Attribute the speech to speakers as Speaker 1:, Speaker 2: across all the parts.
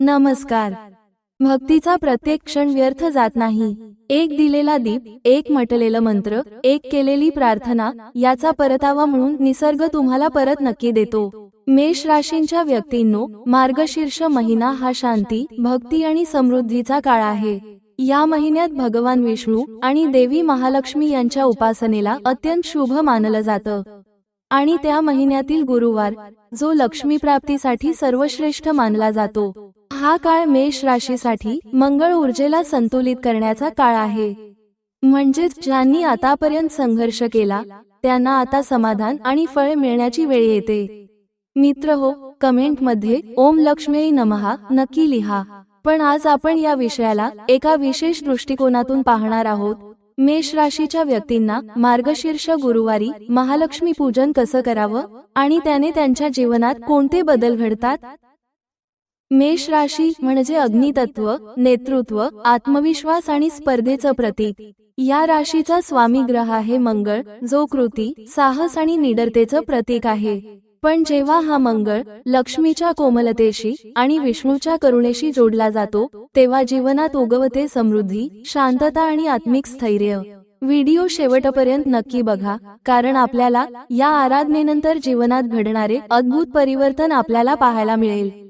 Speaker 1: नमस्कार. भक्तीचा प्रत्येक क्षण व्यर्थ जात नाही. एक दिलेला दीप एक म्हटलेलं मंत्र एक केलेली प्रार्थना याचा परतावा म्हणून निसर्ग तुम्हाला परत नक्की देतो. मेष राशींच्या व्यक्तींनो मार्गशीर्ष महिना हा शांती भक्ती आणि समृद्धीचा काळ आहे. या महिन्यात भगवान विष्णू आणि देवी महालक्ष्मी यांच्या उपासनेला अत्यंत शुभ मानलं जातं. आणि त्या महिन्यातील गुरुवार जो लक्ष्मी प्राप्तीसाठी सर्वश्रेष्ठ मानला जातो. हा काळ मेष राशीसाठी मंगळ ऊर्जेला संतुलित करण्याचा काळ आहे. म्हणजेच ज्यांनी आतापर्यंत संघर्ष केला त्यांना आता समाधान आणि फळ मिळण्याची वेळ येते. मित्र हो कमेंटमध्ये ओम लक्ष्मी नमहा नक्की लिहा. पण आज आपण या विषयाला एका विशेष दृष्टिकोनातून पाहणार आहोत. मेष राशीच्या व्यक्तींना मार्गशीर्ष गुरुवारी महालक्ष्मी पूजन कसं करावं आणि त्याने त्यांच्या जीवनात कोणते बदल घडतात? मेष राशी म्हणजे अग्नितत्व नेतृत्व आत्मविश्वास आणि स्पर्धेचं प्रतीक. या राशीचा स्वामी ग्रह आहे मंगळ जो कृती साहस आणि निडरतेचं प्रतीक आहे. पण जेव्हा हा मंगळ लक्ष्मीच्या कोमलतेशी आणि विष्णूच्या करुणेशी जोडला जातो तेव्हा जीवनात उगवते समृद्धी शांतता आणि आत्मिक स्थैर्य. व्हिडिओ शेवटपर्यंत नक्की बघा कारण आपल्याला या आराधनेनंतर जीवनात घडणारे अद्भुत परिवर्तन आपल्याला पाहायला मिळेल.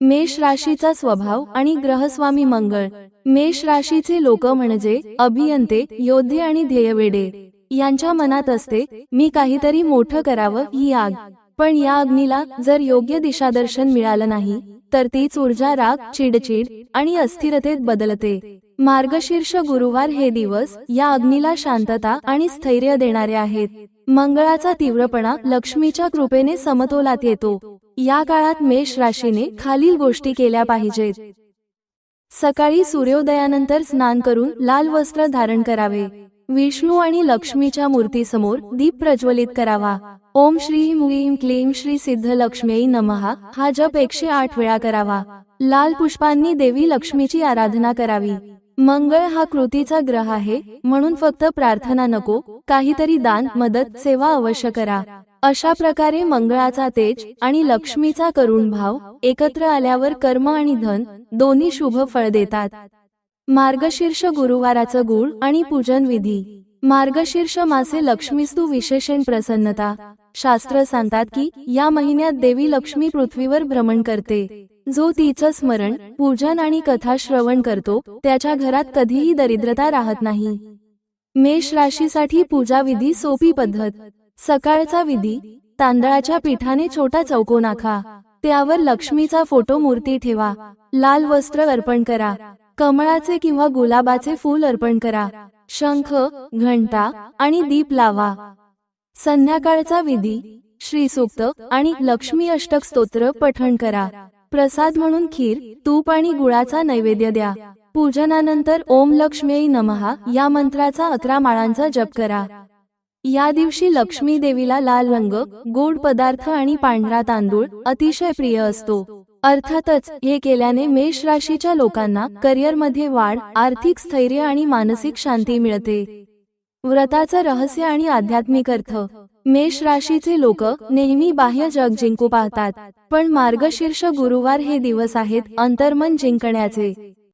Speaker 1: मेष राशीचा स्वभाव आणि ग्रहस्वामी मंगळ. मेष राशीचे लोक म्हणजे अभियंते योद्धे आणि ध्येयवेडे. यांच्या मनात असते मी काहीतरी मोठं करावं ही आग. पण या अग्नीला जर योग्य दिशादर्शन मिळालं नाही तर तीच ऊर्जा राग चिडचिड आणि अस्थिरतेत बदलते. मार्गशीर्ष गुरुवार हे दिवस या अग्नीला शांतता आणि स्थैर्य देणारे आहेत. मंगळाचा तीव्रपणा लक्ष्मीच्या कृपेने समतोलात येतो. या काळात मेष राशीने खालील गोष्टी केल्या पाहिजेत. सकाळी सूर्योदयानंतर स्नान करून लाल वस्त्र धारण करावे. विष्णू आणि लक्ष्मीच्या मूर्तीसमोर दीप प्रज्वलित करावा. ओम श्री ह्रीम क्लीम श्री सिद्ध लक्ष्मी नमहा हा जप एकशे आठ वेळा करावा. लाल पुष्पांनी देवी लक्ष्मीची आराधना करावी. मंगळ हा कृतीचा ग्रह आहे म्हणून फक्त प्रार्थना नको काहीतरी दान मदत सेवा अवश्य करा. अशा प्रकारे मंगळाचा तेज आणि लक्ष्मीचा करुण भाव एकत्र आल्यावर कर्म आणि धन दोन्ही शुभ फळ देतात. मार्गशीर्ष गुरुवाराचं गुळ आणि पूजन विधी. मार्गशीर्ष मासे लक्ष्मीस्तू विशेषण प्रसन्नता. शास्त्र सांगतात की या महिन्यात देवी लक्ष्मी पृथ्वीवर भ्रमण करते. जो तिचं स्मरण पूजन आणि कथा श्रवण करतो त्याच्या घरात कधीही दरिद्रता राहत नाही. मेष राशीसाठी पूजा विधी सोपी पद्धत. सकाळचा विधी तांदळाच्या पिठाने छोटा चौकोन आखा त्यावर लक्ष्मीचा फोटो मूर्ती ठेवा लाल वस्त्र अर्पण करा कमळाचे किंवा गुलाबाचे फूल अर्पण करा शंख घंटा आणि दीप लावा. संध्याकाळचा विधी श्रीसूक्त आणि लक्ष्मी अष्टक स्तोत्र पठण करा. प्रसाद म्हणून खीर तूप आणि गुळाचा नैवेद्य द्या. पूजनानंतर ओम लक्ष्मी नमहा या मंत्राचा अकरा माळांचा जप करा. या दिवशी लक्ष्मी देवीला लाल रंग गोड पदार्थ आणि पांढरा तांदूळ अतिशय प्रिय असतो. अर्थातच हे केल्याने मेष राशीच्या लोकांना करिअरमध्ये वाढ आर्थिक स्थैर्य आणि मानसिक शांती मिळते. व्रताचं रहस्य आणि आध्यात्मिक अर्थ. मेष राशीचे लोक नेहमी बाह्य जग जिंकू पाहतात पण मार्गशीर्ष गुरुवार हे दिवस आहेत अंतर्मन जिंकण्याचे.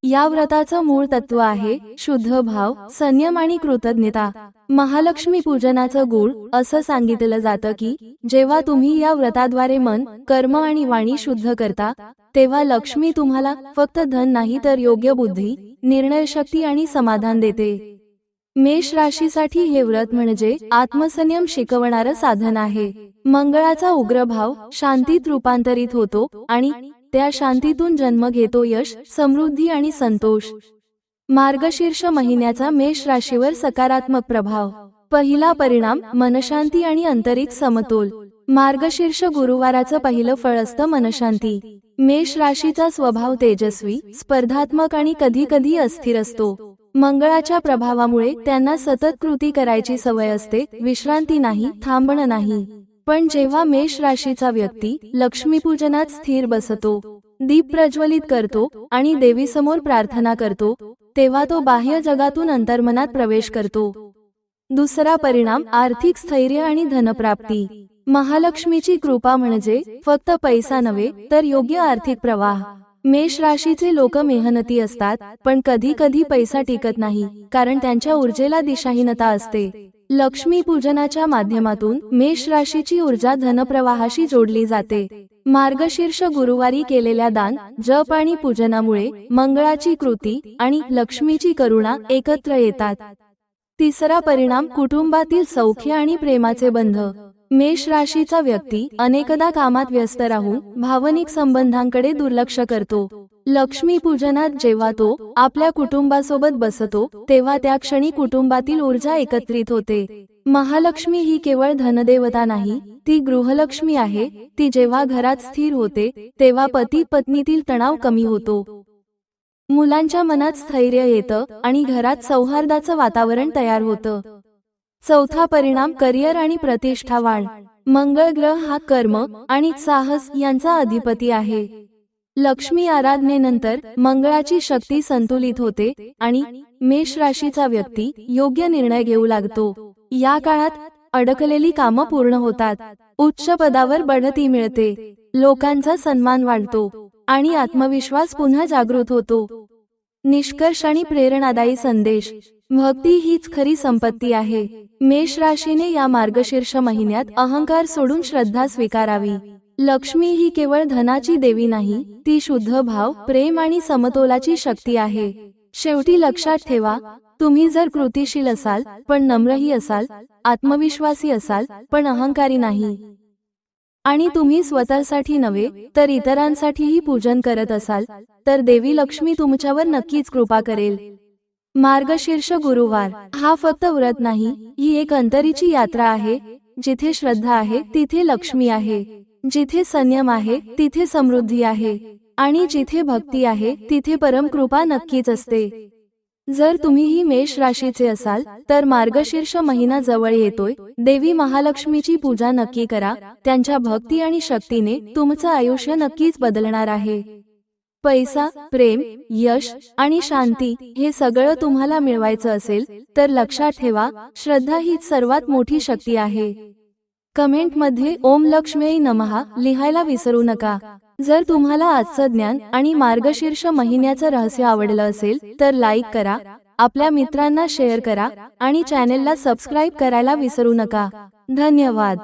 Speaker 1: या व्रताचं मूळ तत्व आहे शुद्ध भाव संयम आणि कृतज्ञता. महालक्ष्मी पूजनाचं गुळ असं सांगितलं जातं की जेव्हा तुम्ही या व्रताद्वारे मन कर्म आणि वाणी शुद्ध करता तेव्हा लक्ष्मी तुम्हाला फक्त धन नाही तर योग्य बुद्धी निर्णय शक्ती आणि समाधान देते. मेष राशीसाठी हे व्रत म्हणजे आत्मसंयम शिकवणारं साधन आहे. मंगळाचा उग्र भाव शांतीत रूपांतरित होतो आणि त्या शांतीतून जन्म घेतो यश समृद्धी आणि संतोष. मार्गशीर्ष महिन्याचा मेष राशीवर सकारात्मक प्रभाव. पहिला परिणाम मनशांती आणि आंतरिक समतोल. मार्गशीर्ष गुरुवाराचं पहिलं फळ असतं मनशांती. मेष राशीचा स्वभाव तेजस्वी स्पर्धात्मक आणि कधी कधी अस्थिर असतो. मंगळाच्या प्रभावामुळे त्यांना सतत कृती करायची सवय असते विश्रांती नाही थांबणं नाही. पण जेव्हा मेष राशीचा व्यक्ती लक्ष्मीपूजनात स्थिर बसतो दीप प्रज्वलित करतो आणि देवीसमोर प्रार्थना करतो तेव्हा तो बाह्य जगातून अंतर्मनात प्रवेश करतो. दुसरा परिणाम आर्थिक स्थैर्य आणि धनप्राप्ती. महालक्ष्मीची कृपा म्हणजे फक्त पैसा नव्हे तर योग्य आर्थिक प्रवाह. मेष राशीचे लोक मेहनती असतात पण कधी कधी पैसा टिकत नाही कारण त्यांच्या ऊर्जेला दिशाहीनता असते. लक्ष्मी पूजनाच्या माध्यमातून मेष राशीची ऊर्जा धनप्रवाहाशी जोडली जाते. मार्गशीर्ष गुरुवारी केलेल्या दान जप आणि पूजनामुळे मंगळाची कृती आणि लक्ष्मीची करुणा एकत्र येतात. तिसरा परिणाम कुटुंबातील सौख्य आणि प्रेमाचे बंध. मेष राशीचा व्यक्ती अनेकदा कामात व्यस्त राहून भावनिक संबंधांकडे दुर्लक्ष करतो. लक्ष्मी पूजनात जेव्हा तो आपल्या कुटुंबासोबत बसतो तेव्हा त्या क्षणी कुटुंबातील ऊर्जा एकत्रित होते. महालक्ष्मी ही केवळ धनदेवता नाही ती गृहलक्ष्मी आहे ती जेव्हा घरात स्थिर होते तेव्हा पती पत्नीतील तणाव कमी होतो. मुलांच्या मनात स्थैर्य येतं आणि घरात सौहार्दाचं वातावरण तयार होतं. चौथा परिणाम करिअर आणि प्रतिष्ठा वाढ मंगळ ग्रह हा कर्म आणि साहस यांचा अधिपती आहे. लक्ष्मी आराधनेनंतर मंगळाची शक्ती संतुलित होते आणि मेष राशीचा व्यक्ती योग्य निर्णय घेऊ लागतो. या काळात अडकलेली कामं पूर्ण होतात. उच्च पदावर बढती मिळते. लोकांचा सन्मान वाढतो आणि आत्मविश्वास पुन्हा जागृत होतो. निष्कर्ष आणि प्रेरणादायी संदेश. भक्ती हीच खरी संपत्ती आहे. मेष राशीने या मार्गशीर्ष महिन्यात अहंकार सोडून श्रद्धा स्वीकारावी. लक्ष्मी ही केवळ धनाची देवी नाही ती शुद्ध भाव प्रेम आणि समतोलाची शक्ती आहे. शेवटी लक्षात ठेवा तुम्ही जर कृतिशील असाल पण नम्रही असाल आत्मविश्वासी असाल पण अहंकारी नाही. आणि तुम्ही स्वतःसाठी नव्हे तर इतरांसाठीही पूजन करत असाल तर देवी लक्ष्मी तुमच्यावर नक्कीच कृपा करेल. मार्गशीर्ष गुरुवार. हा फक्त व्रत नाही ही एक अंतरीची यात्रा आहे जिथे श्रद्धा आहे तिथे लक्ष्मी आहे. जिथे संयम आहे तिथे समृद्धी आहे. आणि जिथे भक्ती आहे तिथे परमकृपा नक्कीच असते. जर तुम्हीही मेष राशीचे असाल तर मार्गशीर्ष महिना जवळ येतोय. देवी महालक्ष्मीची पूजा नक्की करा. त्यांच्या भक्ती आणि शक्तीने तुमचं आयुष्य नक्कीच बदलणार आहे. पैसा प्रेम यश आणि शांती हे सगळं तुम्हाला मिळवायचं असेल तर लक्षात ठेवा श्रद्धा हीच सर्वात मोठी शक्ती आहे. कमेंटमध्ये ओम लक्ष्मी नमहा लिहायला विसरू नका. जर तुम्हाला आजचं ज्ञान आणि मार्गशीर्ष महिन्याचं रहस्य आवडलं असेल तर लाईक करा आपल्या मित्रांना शेअर करा आणि चॅनेलला सबस्क्राईब करायला विसरू नका. धन्यवाद.